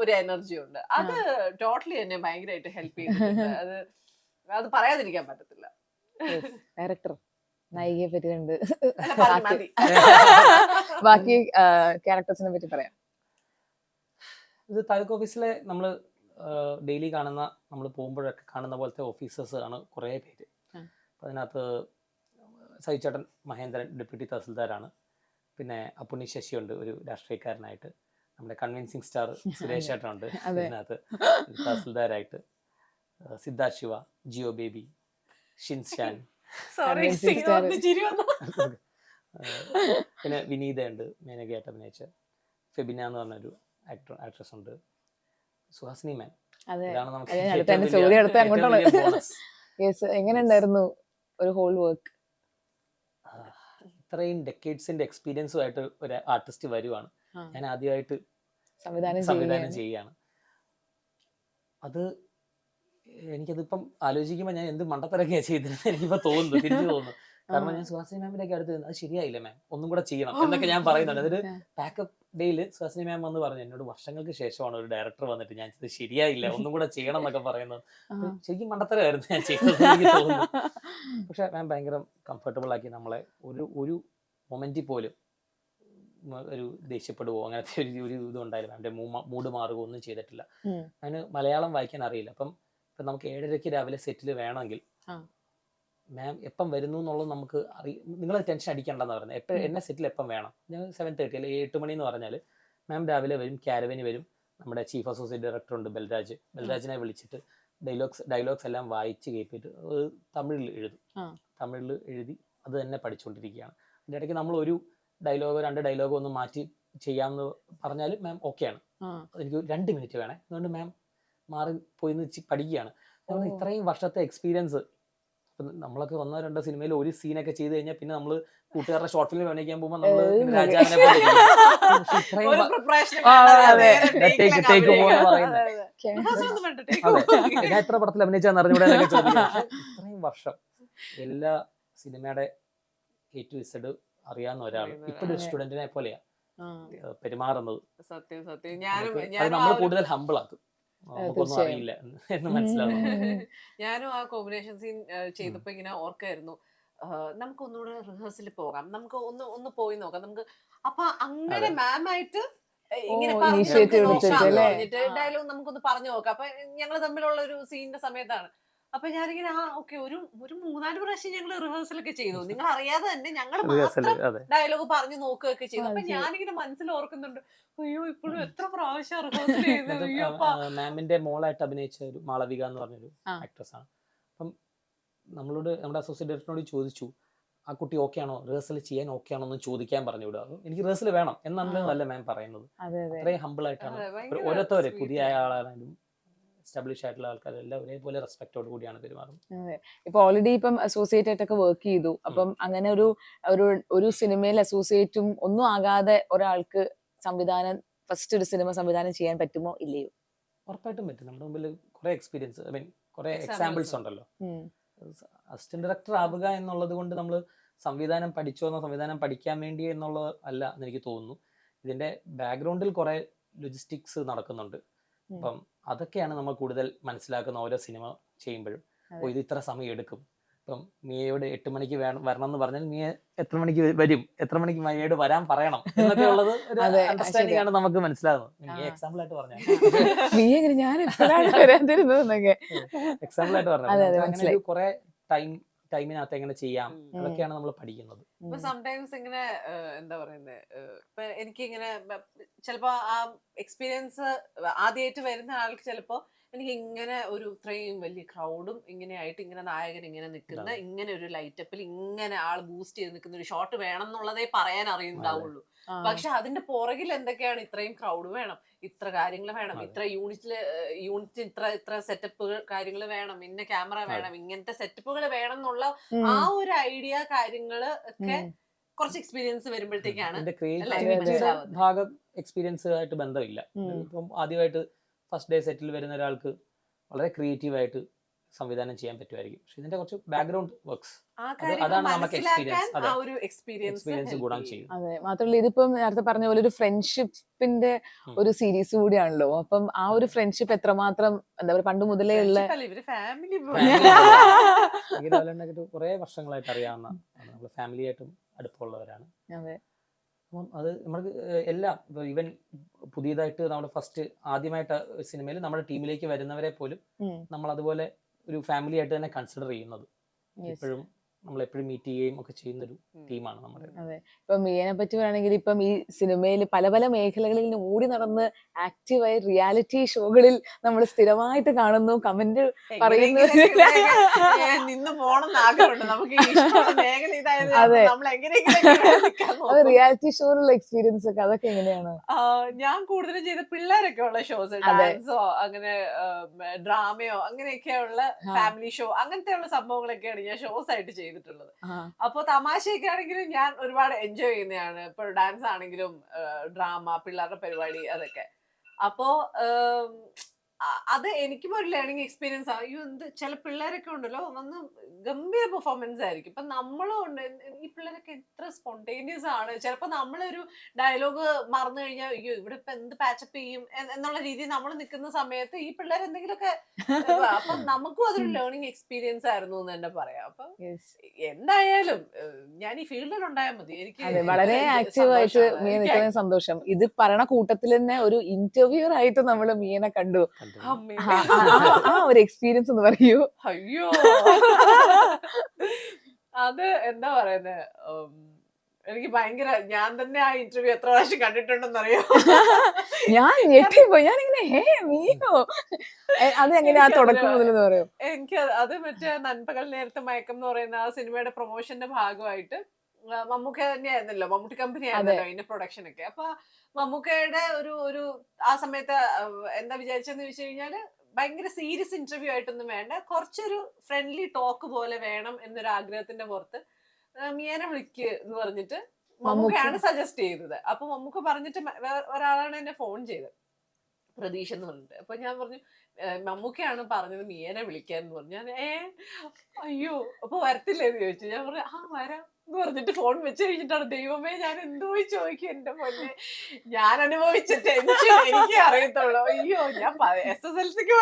ഒരു എനർജി ഉണ്ട്. അത് ടോട്ടലി എന്നെ ഭയങ്കരമായിട്ട് ഹെൽപ്പ് ചെയ്തിട്ടുണ്ട്. (laughs) അത് അത് പറയാതിരിക്കാൻ പറ്റത്തില്ല. ഡയറക്ടർ (laughs) നായികയെ പറ്റി രണ്ട് ബാക്കി- (laughs) ക്യാരക്ടേഴ്സിനെ പറ്റി പറയാം. ഇത് താലൂക്ക് ഓഫീസിലെ നമ്മൾ ഡെയിലി കാണുന്ന നമ്മൾ പോകുമ്പോഴൊക്കെ കാണുന്ന പോലത്തെ ഓഫീസേഴ്സ് ആണ് കുറേ പേര്. അതിനകത്ത് സഹിച്ചേട്ടൻ മഹേന്ദ്രൻ ഡെപ്യൂട്ടി തഹസിൽദാരാണ്. പിന്നെ അപ്പുണ്ണി ശശിയുണ്ട് ഒരു രാഷ്ട്രീയക്കാരനായിട്ട്. നമ്മുടെ കൺവിൻസിങ് സ്റ്റാർ സുരേഷ് ഏട്ടനുണ്ട് (laughs) അതിനകത്ത് ഇതിനകത്ത്. തഹസിൽദാരായിട്ട്. സിദ്ധാശിവ സിദ്ധാർത്ഥ് ശിവ ജിയോ ബേബി ഷിൻഷാൻ പിന്നെ വിനീത ഉണ്ട് മേനകയായിട്ട് അഭിനയിച്ച. ഫെബിന എന്ന് പറഞ്ഞൊരു ആക്ടർ ആക്ട്രസ് ഉണ്ട്. സുഹാസിനി മാൻ അതെ. ഇതാണ് നമുക്ക് അതെ, അടുത്ത ഏറ്റവും എന്റെ വലിയ- ചോദ്യം അടുത്ത ഏറ്റവും അങ്ങോട്ടാണ്. യെസ് (laughs) എങ്ങനെ ഉണ്ടായിരുന്നു ഒരു ഹോൾ വർക്ക് ഇത്രയും ഡെക്കേഡ്സിന്റെ എക്സ്പീരിയൻസുമായിട്ട് ഒരു ആർട്ടിസ്റ്റ് വരുവാണ്. ഞാൻ ആദ്യമായിട്ട് സംവിധാനം സംവിധാനം ചെയ്യുകയാണ്. അത് എനിക്കതിപ്പം ആലോചിക്കുമ്പോൾ ഞാൻ എന്ത് മണ്ടത്തരൊക്കെയാണ് ചെയ്തിരുന്നത് എനിക്കിപ്പോ തോന്നുന്നു തിരിച്ചു തോന്നുന്നു. കാരണം ഞാൻ സുഹാസിനി മാമിന്റെ അടുത്ത് അത് ശരിയായില്ല മാം? ഒന്നും കൂടെ ചെയ്യണം. എന്നൊക്കെ ഞാൻ പറയുന്നുണ്ട്. അതൊരു പാക്കപ്പ് ഡേയിൽ സുഹാസിനി മാം വന്ന് പറഞ്ഞു എന്നോട് വർഷങ്ങൾക്ക് ശേഷമാണ് ഒരു ഡയറക്ടർ വന്നിട്ട് ഞാൻ ഇത് ശരിയായില്ല ഒന്നും കൂടെ ചെയ്യണം എന്നൊക്കെ പറയുന്നത്. ശരിക്കും മണ്ടത്തരമായിരുന്നു ഞാൻ ചെയ്തത് എനിക്ക് തോന്നുന്നു. പക്ഷെ മാം ഭയങ്കര കംഫർട്ടബിൾ ആക്കി നമ്മളെ ഒരു ഒരു മൊമെന്റിൽ പോലും ഒരു ദേഷ്യപ്പെടുവോ അങ്ങനത്തെ ഒരു ഒരു ഇത് ഉണ്ടായില്ല. മാമിന്റെ മൂഡ് മാറുകയോ ഒന്നും ചെയ്തിട്ടില്ല. അതിന് മലയാളം വായിക്കാൻ അറിയില്ല. അപ്പം ഇപ്പം നമുക്ക് ഏഴരയ്ക്ക് രാവിലെ സെറ്റിൽ വേണമെങ്കിൽ. മാം എപ്പം വരുന്നു എന്നുള്ളത് നമുക്ക് അറി നിങ്ങൾ ടെൻഷൻ അടിക്കേണ്ടെന്ന് പറയുന്നത് എപ്പോൾ ഉം. എന്നെ സെറ്റിൽ എപ്പം വേണം? ഞാൻ സെവൻ തേർട്ടി അല്ലെങ്കിൽ എട്ട് മണി എന്ന് പറഞ്ഞാൽ മാം രാവിലെ വരും ക്യാരവന് വരും. നമ്മുടെ ചീഫ് അസോസിയേറ്റ് ഡയറക്ടർ ഉണ്ട് ബൽരാജ്. ബൽരാജിനെ വിളിച്ചിട്ട് ഡയലോഗ്സ് ഡയലോഗ്സ് എല്ലാം വായിച്ച് ഒരു തമിഴിൽ എഴുതും. തമിഴിൽ എഴുതി അത് തന്നെ പഠിച്ചുകൊണ്ടിരിക്കുകയാണ്. അതിന്റെ ഇടയ്ക്ക് നമ്മൾ ഒരു ഡയലോഗോ രണ്ട് ഡയലോഗോ ഒന്ന് മാറ്റി ചെയ്യാമെന്ന് പറഞ്ഞാൽ മാം ഓക്കെയാണ്. എനിക്ക് രണ്ട് മിനിറ്റ് വേണേ. അതുകൊണ്ട് മാം മാറി പോയി പഠിക്കുകയാണ്. ഇത്രയും വർഷത്തെ എക്സ്പീരിയൻസ് നമ്മളൊക്കെ വന്ന രണ്ട് സിനിമയിൽ ഒരു സീനൊക്കെ ചെയ്ത് കഴിഞ്ഞാൽ പിന്നെ നമ്മൾ കൂട്ടുകാരുടെ ഷോർട്ട് ഫിലിം അഭിനയിക്കാൻ പോകുമ്പോൾ നമ്മൾ രാജാവിനെ. ഞാൻ എത്ര പടത്തിൽ അഭിനയിച്ചാന്ന് അറിഞ്ഞൂടെ (laughs) ഇത്രയും വർഷം എല്ലാ സിനിമയുടെ എ ടു ഇസഡ് അറിയാവുന്ന ഒരാൾ ഇപ്പോഴും സ്റ്റുഡന്റിനെ പോലെയാ. പെരുമാറുന്നത്. സത്യം സത്യം. ഞാനും നമ്മൾ കൂടുതൽ ഹമ്പിൾ ആക്കും. നമുക്കൊന്നും തീർച്ചയായും. അറിയില്ല എന്ന് (laughs) എന്ന് മനസ്സിലാവും (laughs) ഞാനും ആ കോമ്പിനേഷൻ സീൻ ചെയ്തപ്പോ ഇങ്ങനെ ഓർക്കായിരുന്നു. നമുക്ക് ഒന്നുകൂടെ റിഹേഴ്സലിൽ പോകാം. നമുക്ക് ഒന്ന് ഒന്ന് പോയി നോക്കാം. നമുക്ക് അപ്പൊ അങ്ങനെ. മാം ആയിട്ട് ഇങ്ങനെ പറഞ്ഞ്. ഡയലോഗ് നമുക്കൊന്ന് പറഞ്ഞു നോക്കാം. അപ്പൊ ഞങ്ങൾ തമ്മിലുള്ള ഒരു സീനിന്റെ സമയത്താണ്. അപ്പൊ ഞാനിങ്ങനെ ആ ഓക്കെ ഒരു ഒരു മൂന്നാൽ പ്രാവശ്യം ഞങ്ങൾ റിഹേഴ്സൽ ഒക്കെ ചെയ്തു. നിങ്ങൾ അറിയാതെ തന്നെ ഞങ്ങൾ മാത്രം ഡയലോഗ് പറഞ്ഞു നോക്കുകയൊക്കെ ചെയ്തു. അപ്പൊ ഞാനിങ്ങനെ മനസ്സിൽ ഓർക്കുന്നുണ്ട് അയ്യോ ഇപ്പോഴും എത്ര പ്രാവശ്യം (laughs) റിഹേഴ്സൽ ചെയ്തു മാമിന്റെ മോളായിട്ട് അഭിനയിച്ച ഒരു മാളവിക എന്ന് പറഞ്ഞൊരു. ആക്ട്രസ് ആണ്. അപ്പം നമ്മളോട് നമ്മുടെ അസോസിയേറ്റ് ഡയറക്ടറിനോട് ചോദിച്ചു ആ കുട്ടി ഓക്കെ ആണോ? റിഹേഴ്സൽ ചെയ്യാൻ ഓക്കെ ആണോ എന്ന് ചോദിക്കാൻ പറഞ്ഞു വിടുക. എനിക്ക് റിഹേഴ്സൽ വേണം. എന്നാണല്ലോ മാം പറയുന്നത്. അതെ അതെ. അത്രയും ഹമ്പിൾ ആയിട്ടാണ്. ഓരോരുത്തവരെ പുതിയ. ആളാണെങ്കിലും എസ്റ്റാബ്ലിഷ് ആയിട്ടുള്ള ആൾക്കാരെല്ലാം. ഒരേപോലെ റെസ്പെക്റ്റോട് കൂടിയാണ് പെരുമാറുന്നത്. ഇപ്പൊ ഓൾറെഡി ഇപ്പം അസോസിയേറ്റ് ആയിട്ടൊക്കെ വർക്ക് ചെയ്തു. അപ്പം അങ്ങനെ ഒരു ഒരു ഒരു സിനിമയിൽ അസോസിയേറ്റും ഒന്നും ആകാതെ ഒരാൾക്ക് സംവിധാനം ഫസ്റ്റ് ഒരു സിനിമ സംവിധാനം ചെയ്യാൻ പറ്റുമോ? ഇല്ലയോ? ഉറപ്പായിട്ടും പറ്റും. നമ്മുടെ മുമ്പിൽ കുറെ എക്സ്പീരിയൻസ് ഐ മീൻ കുറെ എക്സാമ്പിൾസ് ഉണ്ടല്ലോ. അസിസ്റ്റന്റ് ഡയറക്ടർ ആവുക എന്നുള്ളത് കൊണ്ട് നമ്മൾ സംവിധാനം പഠിച്ചോന്നോ സംവിധാനം പഠിക്കാൻ വേണ്ടി എന്നുള്ളത് അല്ല എന്ന് എനിക്ക് തോന്നുന്നു. ഇതിന്റെ ബാക്ക്ഗ്രൗണ്ടിൽ കുറെ ലോജിസ്റ്റിക്സ് നടക്കുന്നുണ്ട്. അപ്പം അതൊക്കെയാണ് നമ്മൾ കൂടുതൽ മനസ്സിലാക്കുന്ന ഓരോ സിനിമ ചെയ്യുമ്പോഴും. ഇത് ഇത്ര സമയം എടുക്കും. ഇപ്പം മിയയോട് എട്ട് മണിക്ക് വേണം വരണം എന്ന് പറഞ്ഞാൽ മിയ എത്ര മണിക്ക് വരും? എത്ര മണിക്ക് മിയയോട് വരാൻ പറയണം? എന്നൊക്കെ ഉള്ളത് ഒരു അണ്ടർസ്റ്റാൻഡിംഗ് ആണ് നമുക്ക് മനസ്സിലാകുന്നത് മിയ. എക്സാമ്പിൾ ആയിട്ട് പറഞ്ഞു മിയ ഞാൻ എക്സാമ്പിൾ ആയിട്ട് പറഞ്ഞു കുറെ ടൈം ടൈമിനകത്ത് എങ്ങനെ ചെയ്യാം അതൊക്കെയാണ് നമ്മൾ പഠിക്കുന്നത് ഇപ്പൊ. സംടൈംസ് ഇങ്ങനെ എന്താ പറയുന്നത് ഇപ്പൊ എനിക്ക് ഇങ്ങനെ ചിലപ്പോ ആ എക്സ്പീരിയൻസ് ആദ്യമായിട്ട് വരുന്ന ആൾക്ക് ചിലപ്പോ എനിക്ക് ഇങ്ങനെ ഒരു ഇത്രയും വലിയ ക്രൗഡും ഇങ്ങനെ ആയിട്ട് ഇങ്ങനെ നായകൻ ഇങ്ങനെ നിൽക്കുന്ന ഇങ്ങനെ ഒരു ലൈറ്റപ്പിൽ ഇങ്ങനെ ആൾ ബൂസ്റ്റ് ചെയ്ത് നിൽക്കുന്ന ഒരു ഷോട്ട് വേണം എന്നുള്ളതേ പറയാൻ അറിയുന്നുണ്ടാവുള്ളൂ. പക്ഷെ അതിന്റെ പുറകിൽ എന്തൊക്കെയാണ് ഇത്രയും ക്രൗഡ് വേണം? ഇത്ര കാര്യങ്ങൾ വേണം. ഇത്ര യൂണിറ്റിൽ യൂണിറ്റ് ഇത്ര ഇത്ര സെറ്റപ്പുകൾ കാര്യങ്ങൾ വേണം. ഇന്ന ക്യാമറ വേണം. ഇങ്ങനത്തെ സെറ്റപ്പുകൾ വേണം എന്നുള്ള ആ ഒരു ഐഡിയ കാര്യങ്ങൾ ഒക്കെ കുറച്ച് എക്സ്പീരിയൻസ് വരുമ്പോഴത്തേക്കാണ്? ഭാഗം എക്സ്പീരിയൻസ് ആയിട്ട് ബന്ധമില്ല. ഇപ്പം ആദ്യമായിട്ട് ഫസ്റ്റ് ഡേ സെറ്റിൽ വരുന്ന ഒരാൾക്ക് വളരെ ക്രിയേറ്റീവായിട്ട് സംവിധാനം ചെയ്യാൻ പറ്റുമായിരിക്കും. പക്ഷെ ഇതിന്റെ കുറച്ച് ബാക്ക്ഗ്രൗണ്ട് വർക്ക്സ് അതാണ് നമുക്ക് മനസ്സിലാക്കാൻ ആ ഒരു എക്സ്പീരിയൻസ് എക്സ്പീരിയൻസ് ഗുണം ചെയ്യും. അതെ. മാത്രമല്ല ഇതിപ്പം നേരത്തെ പറഞ്ഞ പോലെ ഒരു ഫ്രണ്ട്ഷിപ്പിന്റെ ഒരു സീരീസ് കൂടിയാണല്ലോ. അപ്പം ആ ഒരു ഫ്രണ്ട്ഷിപ്പ് എത്രമാത്രം എന്താ പറയുക പണ്ട് മുതലേ ഉള്ള ഇവർ ഫാമിലി (laughs) കുറെ വർഷങ്ങളായിട്ട് അറിയാവുന്ന നമ്മൾ ഫാമിലി ആയിട്ടും അടുപ്പമുള്ളവരാണ്. അതെ. അപ്പം അത് നമുക്ക് എല്ലാം ഇവൻ പുതിയതായിട്ട് നമ്മുടെ ഫസ്റ്റ് ആദ്യമായിട്ട് സിനിമയിൽ നമ്മുടെ ടീമിലേക്ക് വരുന്നവരെ പോലും. നമ്മൾ അതുപോലെ ഒരു ഫാമിലി ആയിട്ട് തന്നെ കൺസിഡർ ചെയ്യുന്നത് Yes. നമ്മൾ എപ്പോഴും മീറ്റ് ചെയ്യുകയും ഒക്കെ ചെയ്യുന്ന ഒരു ടീമാണ് നമ്മുടെ അതെ. ഇപ്പൊ മീനെ പറ്റി പറയുകയാണെങ്കിൽ ഇപ്പം ഈ സിനിമയിൽ പല പല മേഖലകളിൽ നിന്ന് ഓടി നടന്ന് ആക്റ്റീവായി റിയാലിറ്റി ഷോകളിൽ നമ്മൾ സ്ഥിരമായിട്ട് കാണുന്നു കമന്റ് പറയുന്നു. (laughs) നിന്ന് പോണം ആഗ്രഹമുണ്ട്. നമുക്ക് ഈ ഇഷ്ടമുള്ള മേഖല ഇതായത് അതെ. നമ്മൾ എങ്ങനെയെങ്കിലും നിൽക്കാൻ അത് നോക്കും. റിയാലിറ്റി ഷോയിലുള്ള എക്സ്പീരിയൻസ് ഒക്കെ അതൊക്കെ എങ്ങനെയാണ്? ഞാൻ കൂടുതലും ചെയ്ത പിള്ളേരൊക്കെ ഉള്ള ഷോസ് അതെ. ഡാൻസോ അങ്ങനെ ഡ്രാമയോ അങ്ങനെയൊക്കെയുള്ള ഉള്ള ഫാമിലി ഷോ അങ്ങനത്തെ ഉള്ള സംഭവങ്ങളൊക്കെയാണ് ഞാൻ ഷോസ് ആയിട്ട് ചെയ്തിട്ടുള്ളത്. അപ്പൊ അപ്പോൾ തമാശയൊക്കെ ആണെങ്കിലും ഞാൻ ഒരുപാട് എൻജോയ് ചെയ്യുന്നതാണ്. ഇപ്പൊ ഡാൻസ് ആണെങ്കിലും ഡ്രാമ പിള്ളേരുടെ പരിപാടി അതൊക്കെ. അപ്പോ അത് എനിക്കും ഒരു ലേണിംഗ് എക്സ്പീരിയൻസ് ആണ് അയ്യോ എന്ത് ചില പിള്ളേരൊക്കെ ഉണ്ടല്ലോ വന്ന് ഗംഭീര പെർഫോമൻസ് ആയിരിക്കും. ഇപ്പൊ നമ്മളും ഉണ്ട്. ഈ പിള്ളേരൊക്കെ എത്ര സ്പോണ്ടേനിയസ് ആണ്. ചിലപ്പോ നമ്മളൊരു ഡയലോഗ് മറന്നു കഴിഞ്ഞാൽ അയ്യോ ഇവിടെ ഇപ്പൊ എന്ത് പാച്ചപ്പ് ചെയ്യും? എന്നുള്ള രീതിയിൽ നമ്മൾ നിൽക്കുന്ന സമയത്ത് ഈ പിള്ളേർ എന്തെങ്കിലുമൊക്കെ അപ്പൊ (laughs) നമുക്കും അതൊരു ലേണിംഗ് എക്സ്പീരിയൻസ് ആയിരുന്നു എന്ന് തന്നെ പറയാം. അപ്പൊ. എന്തായാലും ഞാൻ ഈ ഫീൽഡിൽ ഉണ്ടായാൽ മതി. എനിക്ക് വളരെ ആക്റ്റീവ് ആയിട്ട്. നിൽക്കുന്ന സന്തോഷം. ഇത് പറയണ കൂട്ടത്തിൽ തന്നെ ഒരു ഇന്റർവ്യൂർ ആയിട്ട് നമ്മൾ മീനെ കണ്ടു. ആ, ഒരു എക്സ്പീരിയൻസ് എന്ന് പറയൂ. അയ്യോ. (laughs) അത് എന്താ പറയുന്നത് എനിക്ക് ഭയങ്കര ഞാൻ തന്നെ ആ ഇന്റർവ്യൂ എത്ര പ്രാവശ്യം കണ്ടിട്ടുണ്ടെന്ന് അറിയോ ഞാൻ ഞെട്ടിപ്പോയി. ഞാൻ ഇങ്ങനെ ഹേ മീനോ? അത് എങ്ങനെയാ തുടക്കം മുതൽ പറയും. എനിക്ക് അത് മറ്റേ നൻപകൽ നേരത്തെ മയക്കം എന്ന് പറയുന്ന ആ സിനിമയുടെ പ്രൊമോഷന്റെ ഭാഗമായിട്ട് മമ്മൂക്ക തന്നെയായിരുന്നല്ലോ. മമ്മൂട്ടി കമ്പനി ആയിരുന്നല്ലോ അതിന്റെ പ്രൊഡക്ഷൻ ഒക്കെ. അപ്പൊ മമ്മൂക്കയുടെ ഒരു ഒരു ആ സമയത്ത് എന്താ വിചാരിച്ചെന്ന് ചോദിച്ചു കഴിഞ്ഞാൽ ഭയങ്കര സീരിയസ് ഇന്റർവ്യൂ ആയിട്ടൊന്നും വേണ്ട. കുറച്ചൊരു ഫ്രണ്ട്ലി ടോക്ക് പോലെ വേണം എന്നൊരു ആഗ്രഹത്തിന്റെ പുറത്ത് മിയനെ വിളിക്ക് എന്ന് പറഞ്ഞിട്ട് മമ്മൂക്കയാണ് സജസ്റ്റ് ചെയ്തത്. അപ്പൊ മമ്മൂക്ക പറഞ്ഞിട്ട് ഒരാളാണ് എന്നെ ഫോൺ ചെയ്തത്. പ്രതീക്ഷ എന്ന് പറഞ്ഞിട്ട്. അപ്പൊ ഞാൻ പറഞ്ഞു "ഏ, മമ്മൂക്കയാണ് പറഞ്ഞത് മിയനെ വിളിക്കാൻ എന്ന് പറഞ്ഞു. ഞാൻ ഏ അയ്യോ അപ്പൊ വരത്തില്ലേ? എന്ന് ചോദിച്ചു. ഞാൻ പറഞ്ഞു ആ വരാം. എന്ന് പറഞ്ഞിട്ട് ഫോൺ വെച്ച് കഴിഞ്ഞിട്ടാണ്. ദൈവമേ ഞാൻ എന്തോ ചോദിക്കും എന്റെ പൊന്നെ. ഞാൻ അനുഭവിച്ച ടെൻഷൻ എനിക്ക് അറിയത്തുള്ളൂ. അയ്യോ ഞാൻ എസ് എസ് എൽ സിക്ക്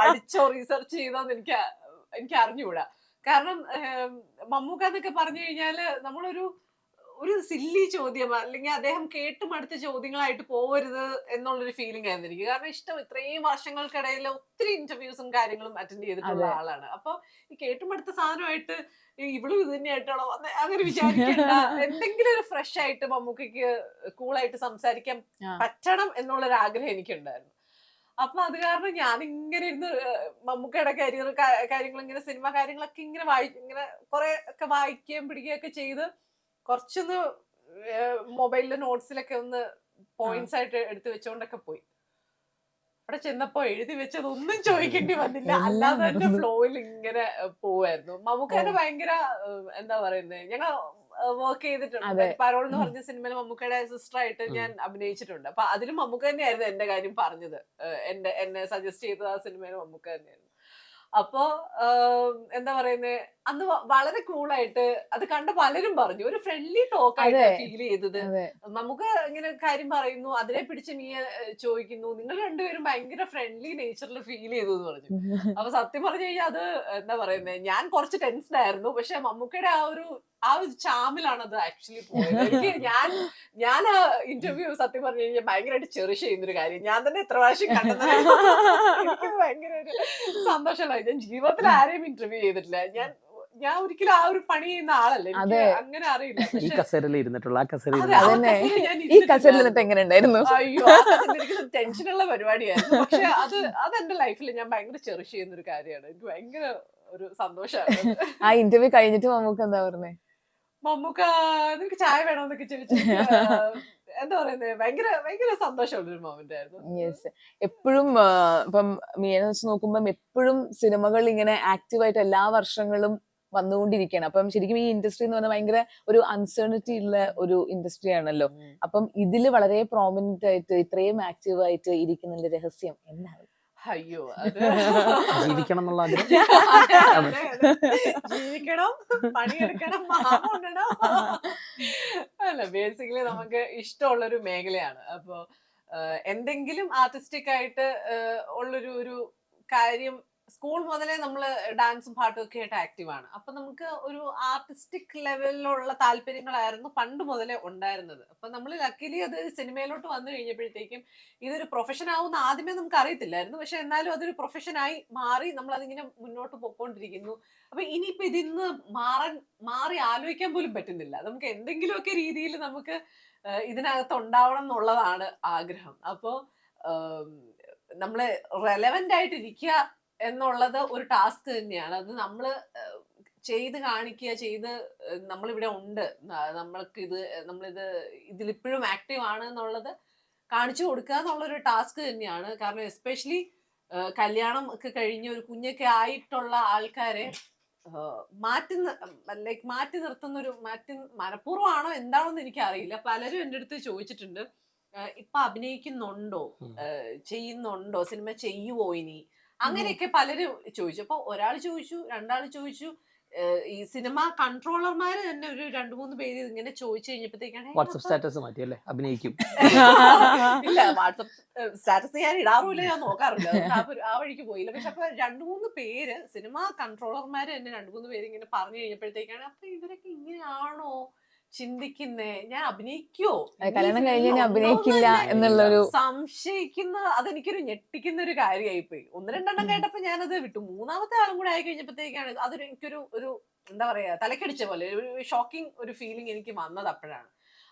പഠിച്ചോ റിസർച്ച് ചെയ്തോന്ന് എനിക്ക് എനിക്ക് അറിഞ്ഞുകൂടാ. കാരണം മമ്മൂക്ക എന്നൊക്കെ പറഞ്ഞു കഴിഞ്ഞാൽ നമ്മളൊരു ഒരു സില്ലി ചോദ്യം അല്ലെങ്കിൽ അദ്ദേഹം കേട്ട് മടുത്ത ചോദ്യങ്ങളായിട്ട് പോവരുത് എന്നുള്ളൊരു ഫീലിംഗ് ആയിരുന്നു എനിക്ക്. കാരണം ഇഷ്ടം ഇത്രയും വർഷങ്ങൾക്കിടയിൽ ഒത്തിരി ഇന്റർവ്യൂസും കാര്യങ്ങളും അറ്റൻഡ് ചെയ്തിട്ടുള്ള ആളാണ്. അപ്പൊ ഈ കേട്ടുമടുത്ത സാധനമായിട്ട് ഈ ഇവളും ഇത് തന്നെയായിട്ടാണോ അങ്ങനെ വിചാരിക്കണ്ട. (laughs) എന്തെങ്കിലും ഒരു ഫ്രഷ് ആയിട്ട് മമ്മൂക്കയ്ക്ക് കൂളായിട്ട് സംസാരിക്കാൻ. പറ്റണം എന്നുള്ളൊരു ആഗ്രഹം എനിക്കുണ്ടായിരുന്നു. അപ്പൊ അത് കാരണം ഞാൻ ഇങ്ങനെ ഇരുന്ന് മമ്മൂക്കയുടെ കരിയർ കാര്യങ്ങൾ ഇങ്ങനെ സിനിമ കാര്യങ്ങളൊക്കെ ഇങ്ങനെ വായി ഇങ്ങനെ കുറെ ഒക്കെ വായിക്കുകയും പിടിക്കുകയൊക്കെ ചെയ്ത് കുറച്ചൊന്ന് മൊബൈലിലെ നോട്ട്സിലൊക്കെ ഒന്ന് പോയിന്റ്സ് ആയിട്ട് എടുത്തു വെച്ചോണ്ടൊക്കെ പോയി. അവിടെ ചെന്നപ്പോ എഴുതി വെച്ചത് ഒന്നും ചോദിക്കേണ്ടി വന്നില്ല. അല്ലാതെ തന്നെ. ഫ്ലോയിൽ ഇങ്ങനെ പോവായിരുന്നു. മമ്മൂക്കയുടെ ഭയങ്കര എന്താ പറയുന്നത് ഞങ്ങൾ വർക്ക് ചെയ്തിട്ടുണ്ട്. പരോൾ എന്ന്. പറഞ്ഞ സിനിമയിൽ മമ്മൂക്കയുടെ സിസ്റ്റർ ആയിട്ട്. ഞാൻ അഭിനയിച്ചിട്ടുണ്ട്. അപ്പൊ അതിലും മമ്മൂക്ക തന്നെയായിരുന്നു എന്റെ കാര്യം പറഞ്ഞത്. എന്റെ എന്നെ സജസ്റ്റ് ചെയ്തത് ആ സിനിമയിൽ മമ്മൂക്ക തന്നെയായിരുന്നു. അപ്പോ എന്താ പറയുന്നത് അന്ന് വളരെ കൂളായിട്ട് അത് കണ്ട പലരും പറഞ്ഞു. ഒരു ഫ്രണ്ട്ലി ടോക്ക് ആയിട്ട് ഫീൽ ചെയ്തത്. നമുക്ക് ഇങ്ങനെ കാര്യം പറയുന്നു അതിനെ പിടിച്ച് നീ ചോദിക്കുന്നു. നിങ്ങൾ രണ്ടുപേരും ഭയങ്കര ഫ്രണ്ട്ലി നേച്ചറിൽ ഫീൽ ചെയ്തു എന്ന് പറഞ്ഞു അപ്പൊ സത്യം പറഞ്ഞു കഴിഞ്ഞാൽ അത് എന്താ പറയുന്നത് ഞാൻ കുറച്ച് ടെൻസ്ഡ് ആയിരുന്നു. പക്ഷെ മമ്മൂക്കയുടെ ആ ഒരു ആ ഒരു ചാമിലാണ് അത് ആക്ച്വലി പോയത്. എനിക്ക് ഞാൻ ഞാൻ ആ ഇന്റർവ്യൂ സത്യം പറഞ്ഞു കഴിഞ്ഞാൽ ഭയങ്കരമായിട്ട് ചെറിഷ് ചെയ്യുന്ന ഒരു കാര്യം. ഞാൻ തന്നെ എത്ര പ്രാവശ്യം കണ്ടെന്ന് എനിക്ക് ഭയങ്കര ഒരു സന്തോഷമായി ഞാൻ ജീവിതത്തിൽ ആരെയും ഇന്റർവ്യൂ ചെയ്തിട്ടില്ല. ഞാൻ ഞാൻ ഒരിക്കലും ആ ഒരു പണി ചെയ്യുന്ന ആളല്ലേ. അങ്ങനെ അറിയില്ല. ഈ കസേരയിൽ ഇരുന്നിട്ടുള്ള. ആ ഞാൻ ഈ. കസേരയിൽ എങ്ങനെ ഉണ്ടായിരുന്നു അയ്യോ ടെൻഷനുള്ള പരിപാടിയായിരുന്നു. പക്ഷെ അത് അതെന്റെ ലൈഫിൽ ഞാൻ ഭയങ്കര ചെറിഷ് ചെയ്യുന്ന ഒരു കാര്യമാണ്. എനിക്ക് ഭയങ്കര ഒരു സന്തോഷമാണ് ആ ഇന്റർവ്യൂ കഴിഞ്ഞിട്ട് നമുക്ക് എന്താ പറഞ്ഞേ? മമ്മൂക്ക നിനക്ക് ചായ വേണമെന്നൊക്കെ ചോദിച്ചു (laughs) എന്താ പറയുന്നത് ഭയങ്കര ഭയങ്കര സന്തോഷമുള്ള ഒരു മൊമെന്റ് ആയിരുന്നു. യെസ് എപ്പോഴും ഇപ്പം മീനെ വെച്ച് നോക്കുമ്പം എപ്പോഴും സിനിമകൾ ഇങ്ങനെ ആക്റ്റീവായിട്ട് എല്ലാ വർഷങ്ങളും വന്നുകൊണ്ടിരിക്കുകയാണ്. അപ്പം ശരിക്കും ഈ ഇൻഡസ്ട്രി എന്ന് പറഞ്ഞാൽ ഭയങ്കര ഒരു അൺസേണിറ്റി ഉള്ള ഒരു ഇൻഡസ്ട്രി ആണല്ലോ. അപ്പം ഇതിൽ വളരെ പ്രോമിനന്റ് ആയിട്ട് ഇത്രയും ആക്റ്റീവ് ആയിട്ട് ഇരിക്കുന്നതിന്റെ രഹസ്യം. എന്താണ്? അയ്യോ അത് (laughs) ജീവിക്കണം എന്നുള്ള ആഗ്രഹം. (laughs) ജീവിക്കണം പണിയെടുക്കണം മാമ അല്ല ബേസിക്കലി നമുക്ക് ഇഷ്ടമുള്ള ഒരു മേഖലയാണ്. അപ്പോ എന്തെങ്കിലും ആർട്ടിസ്റ്റിക് ആയിട്ട് ഉള്ളൊരു ഒരു കാര്യം സ്കൂൾ മുതലേ നമ്മൾ ഡാൻസും പാട്ടും ഒക്കെ ആയിട്ട് ആക്റ്റീവ് ആണ്. അപ്പൊ നമുക്ക് ഒരു ആർട്ടിസ്റ്റിക് ലെവലിലുള്ള താല്പര്യങ്ങളായിരുന്നു പണ്ട് മുതലേ ഉണ്ടായിരുന്നത്. അപ്പൊ നമ്മൾ ലക്കിലി അത് സിനിമയിലോട്ട് വന്നു കഴിഞ്ഞപ്പോഴത്തേക്കും ഇതൊരു പ്രൊഫഷൻ ആവുന്ന ആദ്യമേ നമുക്ക് അറിയത്തില്ലായിരുന്നു. പക്ഷെ എന്നാലും അതൊരു പ്രൊഫഷനായി മാറി നമ്മൾ അതിങ്ങനെ മുന്നോട്ട് പോയിക്കൊണ്ടിരിക്കുന്നു. അപ്പൊ ഇനിയിപ്പോ ഇതിന്ന് മാറാൻ മാറി ആലോചിക്കാൻ പോലും പറ്റുന്നില്ല. നമുക്ക് എന്തെങ്കിലുമൊക്കെ രീതിയിൽ നമുക്ക് ഇതിനകത്ത് ഉണ്ടാവണം എന്നുള്ളതാണ് ആഗ്രഹം. അപ്പോൾ നമ്മൾ റെലവെന്റ് ആയിട്ട് ഇരിക്കുക എന്നുള്ളത് ഒരു ടാസ്ക് തന്നെയാണ്. അത് നമ്മൾ ചെയ്ത് കാണിക്കുക ചെയ്ത് നമ്മളിവിടെ ഉണ്ട്. നമ്മൾക്ക് ഇത് നമ്മളിത് ഇതിലിപ്പോഴും ആക്റ്റീവ് ആണ് എന്നുള്ളത് കാണിച്ചു കൊടുക്കുക എന്നുള്ളൊരു ടാസ്ക് തന്നെയാണ്. കാരണം എസ്പെഷ്യലി കല്യാണം ഒക്കെ കഴിഞ്ഞ് ഒരു കുഞ്ഞൊക്കെ ആയിട്ടുള്ള ആൾക്കാരെ മാറ്റി ലൈക്ക് മാറ്റി നിർത്തുന്ന ഒരു മാറ്റി മനഃപൂർവമാണോ എന്താണോന്ന് എനിക്ക് അറിയില്ല പലരും എന്റെ അടുത്ത് ചോദിച്ചിട്ടുണ്ട്. ഇപ്പൊ അഭിനയിക്കുന്നുണ്ടോ? ചെയ്യുന്നുണ്ടോ? സിനിമ ചെയ്യുവോ ഇനി? അങ്ങനെയൊക്കെ പലരും ചോദിച്ചു. അപ്പൊ ഒരാൾ ചോദിച്ചു രണ്ടാൾ ചോദിച്ചു. ഈ സിനിമ കൺട്രോളർമാർ തന്നെ ഒരു രണ്ടു മൂന്ന് പേര് ഇങ്ങനെ ചോദിച്ചു കഴിഞ്ഞപ്പോഴത്തേക്കാണ് വാട്സപ്പ് സ്റ്റാറ്റസ് മാറ്റി അല്ലേ അഭിനയിക്കും. (laughs) ഇല്ല വാട്സപ്പ് സ്റ്റാറ്റസ് ഞാൻ ഇടാറില്ല ഞാൻ നോക്കാറില്ല. ആ ആ വഴിക്ക് പോയില്ല. പക്ഷെ അപ്പൊ രണ്ടു മൂന്ന് പേര് സിനിമ കൺട്രോളർമാര് തന്നെ രണ്ടു മൂന്ന് പേര് ഇങ്ങനെ പറഞ്ഞു കഴിഞ്ഞപ്പോഴത്തേക്കാണ് അപ്പൊ ഇവരൊക്കെ ഇങ്ങനെയാണോ? ചിന്തിക്കുന്നേ? ഞാൻ അഭിനയിക്കോ? കല്യാണം കഴിഞ്ഞ് ഞാൻ അഭിനയിക്കില്ല എന്നുള്ളൊരു സംശയിക്കുന്ന അതെനിക്കൊരു ഞെട്ടിക്കുന്ന ഒരു കാര്യമായി പോയി ഒന്ന് രണ്ടെണ്ണം കേട്ടപ്പോ ഞാനത് വിട്ടു. മൂന്നാമത്തെ ആളും കൂടെ ആയി കഴിഞ്ഞപ്പോഴത്തേക്കാണ് അതൊരു എനിക്കൊരു ഒരു എന്താ പറയാ തലക്കടിച്ച പോലെ ഒരു ഷോക്കിംഗ് ഒരു ഫീലിംഗ് എനിക്ക് വന്നത് അപ്പോഴാണ്.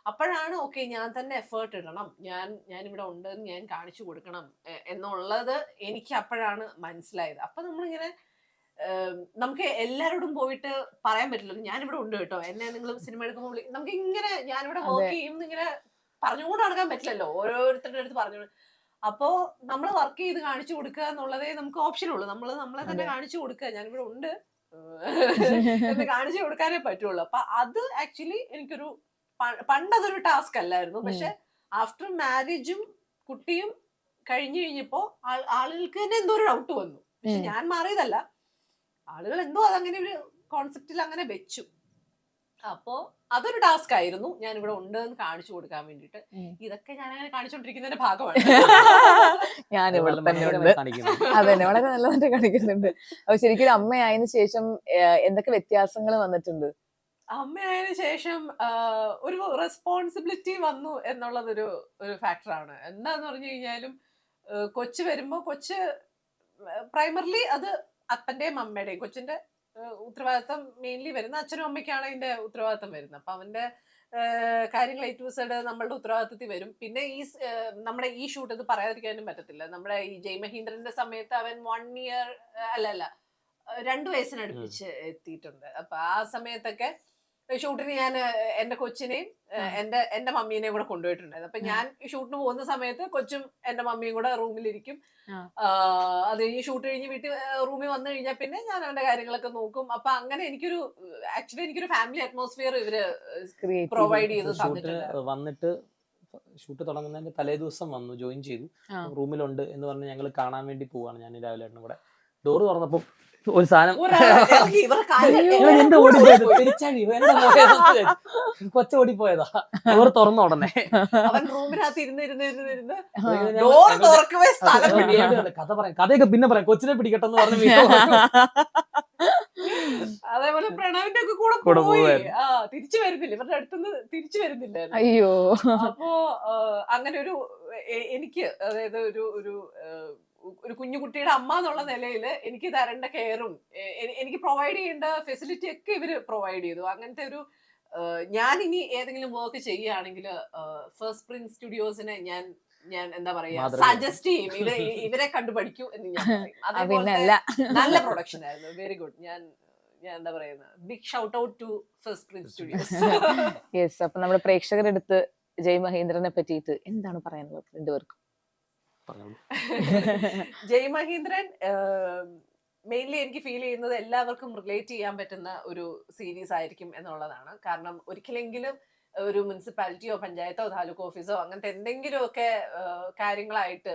അപ്പോഴാണ് ഓക്കെ ഞാൻ തന്നെ എഫേർട്ട് ഇടണം. ഞാൻ ഞാൻ ഇവിടെ ഉണ്ടെന്ന് ഞാൻ കാണിച്ചു കൊടുക്കണം എന്നുള്ളത് എനിക്ക് അപ്പോഴാണ് മനസ്സിലായത്. അപ്പൊ നമ്മളിങ്ങനെ നമുക്ക് എല്ലാരോടും പോയിട്ട് പറയാൻ പറ്റില്ലല്ലോ ഞാനിവിടെ ഉണ്ട് കേട്ടോ. എന്നെ നിങ്ങൾ സിനിമ എടുക്കുമ്പോൾ വിളി- നമുക്ക് ഇങ്ങനെ ഞാനിവിടെ വർക്ക്. ചെയ്യും ഇങ്ങനെ പറഞ്ഞുകൊണ്ട് നടക്കാൻ പറ്റില്ലല്ലോ. ഓരോരുത്തരുടെ അടുത്ത് പറഞ്ഞു അപ്പോ നമ്മൾ വർക്ക് ചെയ്ത് കാണിച്ചു കൊടുക്കുക എന്നുള്ളതേ നമുക്ക് ഓപ്ഷൻ ഉള്ളൂ. നമ്മൾ നമ്മളെ തന്നെ കാണിച്ചു കൊടുക്കുക. ഞാനിവിടെ ഉണ്ട്. എന്ന് കാണിച്ചു കൊടുക്കാനേ പറ്റുള്ളൂ. അപ്പൊ അത് ആക്ച്വലി എനിക്കൊരു പണ്ടതൊരു ടാസ്ക് അല്ലായിരുന്നു. പക്ഷെ ആഫ്റ്റർ മാരേജും കുട്ടിയും കഴിഞ്ഞു കഴിഞ്ഞപ്പോ ആളുകൾക്ക് തന്നെ എന്തോ ഒരു ഡൗട്ട് വന്നു. പക്ഷെ ഞാൻ മാറിയതല്ല. ആളുകൾ എന്തോ അതങ്ങനെ ഒരു കോൺസെപ്റ്റിൽ അങ്ങനെ വെച്ചു. അപ്പോ അതൊരു ടാസ്ക് ആയിരുന്നു. ഞാൻ ഇവിടെ ഉണ്ട് എന്ന് കാണിച്ചു കൊടുക്കാൻ വേണ്ടിട്ട് ഇതൊക്കെ ഞാൻ അങ്ങനെ കാണിച്ചോണ്ടിരിക്കുന്നതിന്റെ ഭാഗമാണ്. (laughs) ഞാൻ ഇവിടെ (laughs) തന്നെ വളരെ നല്ലതായിട്ട് കാണിക്കുന്നുണ്ട്. അപ്പൊ ശരിക്കും അമ്മയായതിനു ശേഷം എന്തൊക്കെ വ്യത്യാസങ്ങൾ വന്നിട്ടുണ്ട്? അമ്മയായതിനു ശേഷം ഒരു റെസ്പോൺസിബിലിറ്റി വന്നു എന്നുള്ളതൊരു ഒരു ഫാക്ടറാണ് എന്താന്ന് പറഞ്ഞു കഴിഞ്ഞാലും കൊച്ചു കൊച്ച് വരുമ്പോ കൊച്ച് പ്രൈമറിലി അത് അപ്പന്റെയും അമ്മയുടെയും കൊച്ചിന്റെ ഉത്തരവാദിത്തം മെയിൻലി വരുന്ന അച്ഛനും അമ്മയ്ക്കാണ് അതിന്റെ ഉത്തരവാദിത്തം വരുന്നത്. അപ്പൊ അവന്റെ കാര്യങ്ങൾ എ ടു സൈഡ് നമ്മളുടെ ഉത്തരവാദിത്തത്തിൽ വരും. പിന്നെ ഈ നമ്മുടെ ഈ ഷൂട്ട് ഇത് പറയാതിരിക്കാനും പറ്റത്തില്ല. നമ്മുടെ ഈ ജയ് മഹീന്ദ്രന്റെ സമയത്ത് അവൻ വൺ ഇയർ അല്ല അല്ല രണ്ട് വയസ്സിനടുപ്പിച്ച് എത്തിയിട്ടുണ്ട്. അപ്പൊ ആ സമയത്തൊക്കെ ഷൂട്ടിന് ഞാൻ എന്റെ കൊച്ചിനെയും എന്റെ എന്റെ മമ്മീനെയും കൂടെ കൊണ്ടുപോയിട്ടുണ്ടായിരുന്നു അപ്പൊ ഞാൻ ഷൂട്ടിന് പോകുന്ന സമയത്ത് കൊച്ചും എന്റെ മമ്മിയും കൂടെ റൂമിലിരിക്കും. അത് കഴിഞ്ഞ് ഷൂട്ട് കഴിഞ്ഞ് വീട്ടിൽ റൂമിൽ വന്നു കഴിഞ്ഞാൽ പിന്നെ ഞാൻ അവന്റെ കാര്യങ്ങളൊക്കെ നോക്കും. അപ്പൊ അങ്ങനെ എനിക്കൊരു ആക്ച്വലി എനിക്കൊരു ഫാമിലി അറ്റ്മോസ്ഫിയർ ഇവർ പ്രൊവൈഡ് ചെയ്ത് വന്നിട്ട് ഷൂട്ട് തുടങ്ങുന്നതിന്റെ തലേ ദിവസം വന്നു ജോയിൻ ചെയ്തു. റൂമിലുണ്ട് എന്ന് പറഞ്ഞ് ഞങ്ങൾ കാണാൻ വേണ്ടി പോവാണ് ഞാൻ രാവിലെ കൂടെ. ഡോറ് തുറന്നപ്പോ ഒരു സാധനം. കൊച്ചു ഓടി പോയതാ ഇവൻ എന്താ ഓടിപ്പോയത്? പോയി. തിരിച്ചടി എന്താ ഓടിപ്പോയതാ? ഡോർ തുറന്ന ഉടനെ. കഥ പറയാം. കഥയൊക്കെ പിന്നെ പറയാം. കൊച്ചിനെ പിടിക്കട്ടെന്ന് എന്ന് പറഞ്ഞു. അതേപോലെ പ്രണവിന്റെ ഒക്കെ കൂടെ കൂടെ പോയി. ആ തിരിച്ചു വരുന്നില്ല. ഇവരുടെ അടുത്തുനിന്ന് തിരിച്ചു വരുന്നില്ല അയ്യോ. അപ്പോ അങ്ങനെ ഒരു എനിക്ക് അതായത് ഒരു ഒരു ഒരു കുഞ്ഞു കുട്ടിയുടെ അമ്മ എന്നുള്ള നിലയിൽ എനിക്ക് തരേണ്ട കെയറും. എനിക്ക് പ്രൊവൈഡ് ചെയ്യേണ്ട ഫെസിലിറ്റി ഒക്കെ ഇവർ പ്രൊവൈഡ് ചെയ്തു. അങ്ങനത്തെ ഒരു ഞാൻ ഇനി ഏതെങ്കിലും വർക്ക് ചെയ്യുകയാണെങ്കിൽ ഫസ്റ്റ് പ്രിന്റ് സ്റ്റുഡിയോസിനെ ഞാൻ ഞാൻ എന്താ പറയാ സജസ്റ്റ് ചെയ്യും. ഇവരെ ഇവരെ കണ്ടു പഠിക്കൂ എന്ന് ഞാൻ അല്ല നല്ല പ്രൊഡക്ഷൻ ആയിരുന്നു. വെരി ഗുഡ് ഞാൻ ഞാൻ എന്താ പറയുന്നത് big shout out to first print studios yes അപ്പൊ നമ്മുടെ പ്രേക്ഷകരെടുത്ത് ജയ് മഹേന്ദ്രനെ പറ്റിയിട്ട് എന്താണ് പറയാനുള്ളത് രണ്ടുപേർക്കും? ജയ് മഹീന്ദ്രൻ മെയിൻലി എനിക്ക് ഫീൽ ചെയ്യുന്നത് എല്ലാവർക്കും റിലേറ്റ് ചെയ്യാൻ പറ്റുന്ന ഒരു സീരീസ് ആയിരിക്കും എന്നുള്ളതാണ്. കാരണം ഒരിക്കലെങ്കിലും ഒരു മുനിസിപ്പാലിറ്റിയോ പഞ്ചായത്തോ താലൂക്ക് ഓഫീസോ അങ്ങനത്തെ എന്തെങ്കിലുമൊക്കെ കാര്യങ്ങളായിട്ട്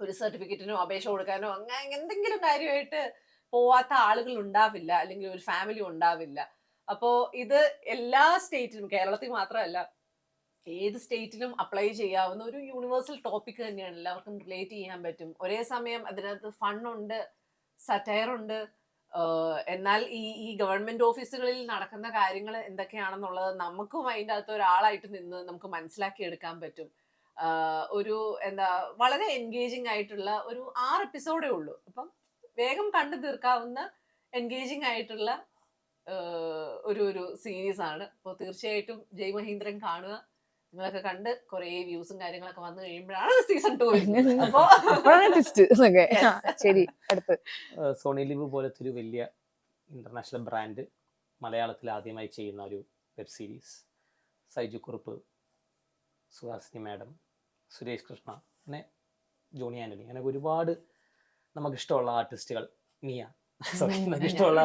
ഒരു സർട്ടിഫിക്കറ്റിനോ അപേക്ഷ കൊടുക്കാനോ അങ്ങനെ എന്തെങ്കിലും കാര്യമായിട്ട് പോവാത്ത ആളുകൾ ഉണ്ടാവില്ല അല്ലെങ്കിൽ ഒരു ഫാമിലി ഉണ്ടാവില്ല. അപ്പോ ഇത് എല്ലാ സ്റ്റേറ്റിലും കേരളത്തിൽ മാത്രമല്ല ഏത് സ്റ്റേറ്റിനും അപ്ലൈ ചെയ്യാവുന്ന ഒരു യൂണിവേഴ്സൽ ടോപ്പിക് തന്നെയാണ്. എല്ലാവർക്കും റിലേറ്റ് ചെയ്യാൻ പറ്റും. ഒരേ സമയം അതിനകത്ത് ഫണ്ണുണ്ട് സറ്റയർ ഉണ്ട്. എന്നാൽ ഈ ഈ ഗവൺമെന്റ് ഓഫീസുകളിൽ നടക്കുന്ന കാര്യങ്ങൾ എന്തൊക്കെയാണെന്നുള്ളത് നമുക്കും അതിന്റെ അകത്ത് ഒരാളായിട്ട് നിന്ന് നമുക്ക് മനസ്സിലാക്കി എടുക്കാൻ പറ്റും. ഒരു എന്താ വളരെ എൻഗേജിങ് ആയിട്ടുള്ള ഒരു ആറ് എപ്പിസോഡേ ഉള്ളൂ. അപ്പം വേഗം കണ്ടു തീർക്കാവുന്ന എൻഗേജിങ് ആയിട്ടുള്ള ഒരു ഒരു സീരീസ് ആണ്. അപ്പോൾ തീർച്ചയായിട്ടും ജയ് മഹീന്ദ്രൻ കാണുക. നിങ്ങളൊക്കെ കണ്ട് കുറേ വ്യൂസും കാര്യങ്ങളൊക്കെ വന്നു കഴിയുമ്പോഴാണ് സീസൺ ടു (laughs) ശരി. അടുത്ത്. സോണി ലിവ് പോലത്തെ ഒരു വലിയ ഇന്റർനാഷണൽ ബ്രാൻഡ് മലയാളത്തിൽ ആദ്യമായി ചെയ്യുന്ന ഒരു web series Saiju Kurup Suhasini madam Suresh Krishna അങ്ങനെ ജോണി ആന്റണി. അങ്ങനെ ഒരുപാട് നമുക്കിഷ്ടമുള്ള ആർട്ടിസ്റ്റുകൾ മിയ. സോറി നമുക്ക് ഇഷ്ടമുള്ള.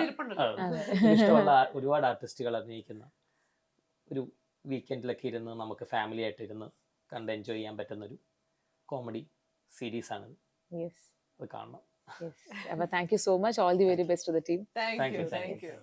ഇഷ്ടമുള്ള ഒരുപാട് ആർട്ടിസ്റ്റുകൾ അഭിനയിക്കുന്ന ഒരു വീക്കെൻഡിലൊക്കെ ഇരുന്ന് നമുക്ക് ഫാമിലി ആയിട്ട് ഇരുന്ന് കണ്ട് എൻജോയ് ചെയ്യാൻ പറ്റുന്ന ഒരു കോമഡി സീരീസ് ആണ് യെസ് അത് കാണണം. യെസ് അപ്പൊ thank you so much all the very best to the team thank you thank you,